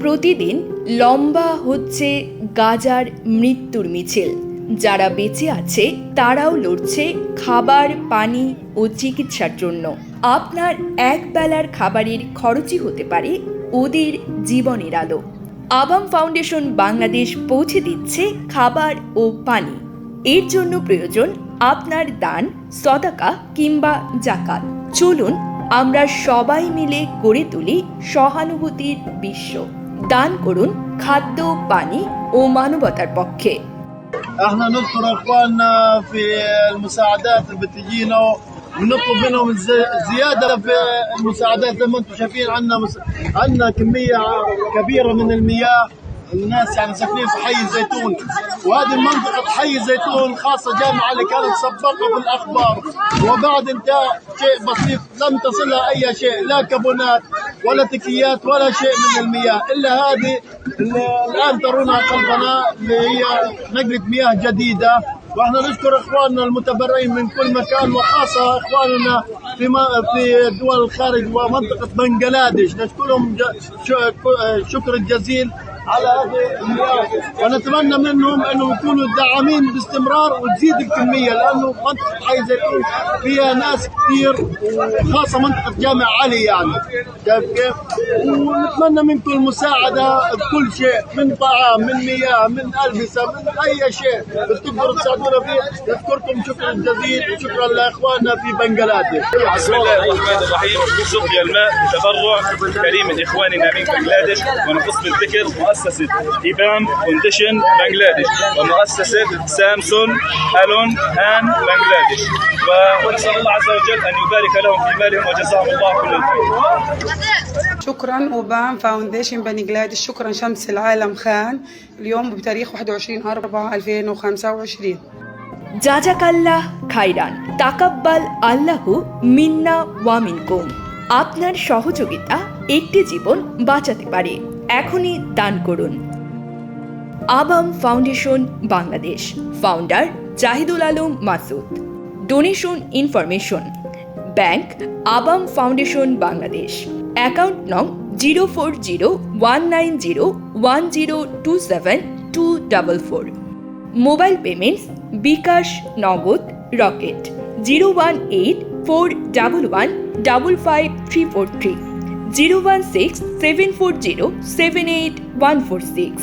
প্রতিদিন লম্বা হচ্ছে গাজার মৃত্যুর মিছিল। যারা বেঁচে আছে, তারাও লড়ছে খাবার, পানি ও চিকিৎসার জন্য। আপনার এক বেলার খাবারের খরচই হতে পারে ওদের জীবনের আলো। আবাম ফাউন্ডেশন বাংলাদেশ পৌঁছে দিচ্ছে খাবার ও পানি। এর জন্য প্রয়োজন আপনার দান, সদাকা কিংবা জাকাত। চলুন, আমরা সবাই মিলে গড়ে তুলি সহানুভূতির বিশ্ব। দান করুন খাদ্য পানি ও মানবতার পক্ষে احنا نذكر اخواننا في المساعدات اللي بتجينا ونطلب منهم الز- زياده في المساعدات زي ما انتم شايفين عندنا مس... عندنا كميه كبيره من المياه الناس يعني ساكنين في حي الزيتون وهذه المنطقة حي الزيتون خاصة جامعة اللي كانت سبقة في الأخبار وبعد انتهاء شيء بسيط لم تصلها أي شيء لا كابونات ولا تكيات ولا شيء من المياه. إلا هذه اللي الآن ترونها خلفنا اللي هي نقلة مياه جديدة. وإحنا نشكر إخواننا المتبرعين من كل مكان وخاصة إخواننا في في دول الخارج ومنطقة بنغلاديش. نشكرهم شكر الجزيل على هذه ونتمنى منهم انهم يكونوا داعمين باستمرار وتزيد الكمية لأنه منطقه حي زيتون فيها ناس كثير وخاصة منطقة جامع علي يعني. شايف كيف؟ ونتمنى منكم المساعدة بكل شيء من طعام من مياه من ألبسة من أي شيء. بتقدروا تساعدونا فيه. نشكركم شكرا جزيلا وشكرا لإخواننا في بنغلاديش. بسم الله الرحمن الرحيم. سقيا الماء تبرع كريم من إخواننا من بنغلاديش ونخص بالذكر مؤسسه ايبام فونديشن بنغلاديش ومؤسسه سامسون الون هان بنغلاديش ونسال الله عز وجل ان يبارك لهم في مالهم وجزاهم الله كل الخير شكرا اوبام فاونديشن بنجلاديش شكرا شمس العالم خان اليوم بتاريخ 21 4 2025 জাজাকাল্লাহ খাইরান তাকাব্বাল আল্লাহু মিন্না ওয়ামিনকুম আপনার সহযোগিতা একটি জীবন বাঁচাতে পারে এখনই দান করুন। Abam foundation Bangladesh founder Zahidul Alam Masud. Donation information bank Abam foundation Bangladesh. Account নং zero four zero one nine zero one zero two seven two double four. Mobile payments, bKash Nagad, Rocket. Zero one eight four double one double five three four three. Zero one six seven four zero seven eight one four six.